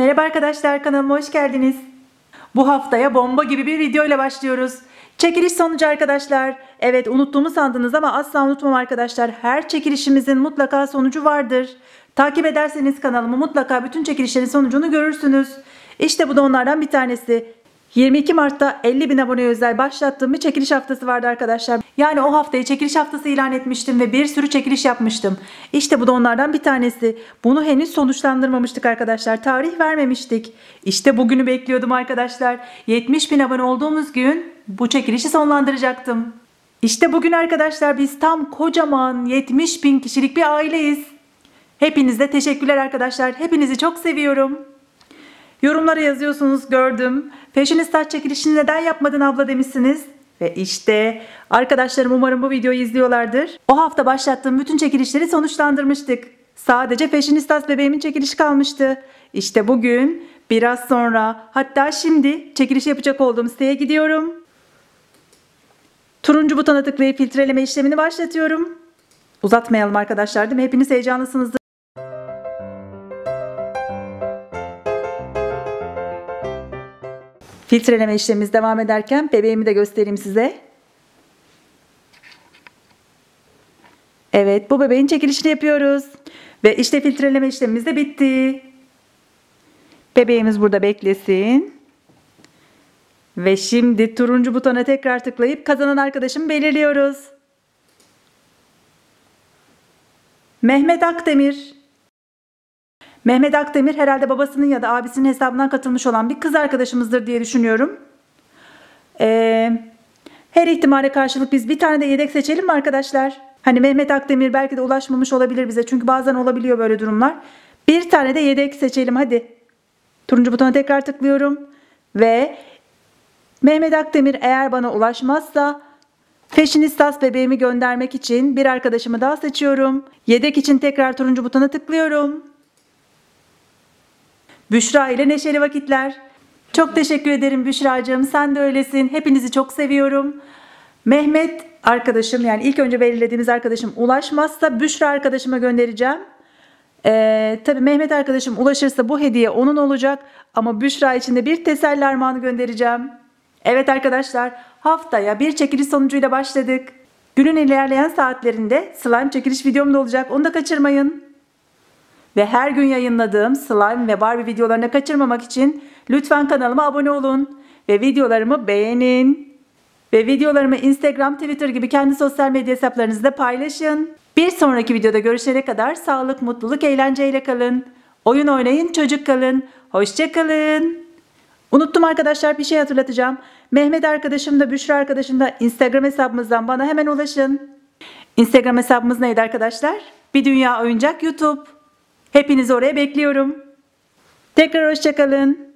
Merhaba arkadaşlar kanalıma hoş geldiniz. Bu haftaya bomba gibi bir video ile başlıyoruz. Çekiliş sonucu arkadaşlar. Evet unuttuğumu sandınız ama asla unutmam arkadaşlar. Her çekilişimizin mutlaka sonucu vardır. Takip ederseniz kanalımı mutlaka bütün çekilişlerin sonucunu görürsünüz. İşte bu da onlardan bir tanesi. 22 Mart'ta 50 bin aboneye özel başlattığım bir çekiliş haftası vardı arkadaşlar. Yani o haftayı çekiliş haftası ilan etmiştim ve bir sürü çekiliş yapmıştım. İşte bu da onlardan bir tanesi. Bunu henüz sonuçlandırmamıştık arkadaşlar. Tarih vermemiştik. İşte bugünü bekliyordum arkadaşlar. 70 bin abone olduğumuz gün bu çekilişi sonlandıracaktım. İşte bugün arkadaşlar biz tam kocaman 70 bin kişilik bir aileyiz. Hepinize teşekkürler arkadaşlar. Hepinizi çok seviyorum. Yorumlara yazıyorsunuz gördüm. Fashionista çekilişini neden yapmadın abla demişsiniz. Ve işte arkadaşlarım umarım bu videoyu izliyorlardır. O hafta başlattığım bütün çekilişleri sonuçlandırmıştık. Sadece Fashionistas bebeğimin çekilişi kalmıştı. İşte bugün biraz sonra hatta şimdi çekiliş yapacak olduğum siteye gidiyorum. Turuncu butona tıklayıp filtreleme işlemini başlatıyorum. Uzatmayalım arkadaşlar değil mi? Hepiniz heyecanlısınızdır. Filtreleme işlemimiz devam ederken bebeğimi de göstereyim size. Evet bu bebeğin çekilişini yapıyoruz. Ve işte filtreleme işlemimiz de bitti. Bebeğimiz burada beklesin. Ve şimdi turuncu butona tekrar tıklayıp kazanan arkadaşımı belirliyoruz. Mehmet Akdemir. Mehmet Akdemir herhalde babasının ya da abisinin hesabından katılmış olan bir kız arkadaşımızdır diye düşünüyorum. Ee, her ihtimale karşılık biz bir tane de yedek seçelim mi arkadaşlar? Hani Mehmet Akdemir belki de ulaşmamış olabilir bize. Çünkü bazen olabiliyor böyle durumlar. Bir tane de yedek seçelim hadi. Turuncu butona tekrar tıklıyorum. Ve Mehmet Akdemir eğer bana ulaşmazsa Fashionistas bebeğimi göndermek için bir arkadaşımı daha seçiyorum. Yedek için tekrar turuncu butona tıklıyorum. Büşra ile neşeli vakitler. Çok teşekkür ederim Büşra'cığım. Sen de öylesin. Hepinizi çok seviyorum. Mehmet arkadaşım yani ilk önce belirlediğimiz arkadaşım ulaşmazsa Büşra arkadaşıma göndereceğim. Ee, tabii Mehmet arkadaşım ulaşırsa bu hediye onun olacak. Ama Büşra için de bir teselli armağanı göndereceğim. Evet arkadaşlar haftaya bir çekiliş sonucuyla başladık. Günün ilerleyen saatlerinde slime çekiliş videom da olacak. Onu da kaçırmayın. Ve her gün yayınladığım slime ve Barbie videolarını kaçırmamak için lütfen kanalıma abone olun. Ve videolarımı beğenin. Ve videolarımı Instagram, Twitter gibi kendi sosyal medya hesaplarınızda paylaşın. Bir sonraki videoda görüşene kadar sağlık, mutluluk, eğlenceyle kalın. Oyun oynayın, çocuk kalın. Hoşçakalın. Unuttum arkadaşlar bir şey hatırlatacağım. Mehmet arkadaşım da Büşra arkadaşım da Instagram hesabımızdan bana hemen ulaşın. Instagram hesabımız neydi arkadaşlar? Bir Dünya Oyuncak YouTube. Hepinizi oraya bekliyorum. Tekrar hoşçakalın.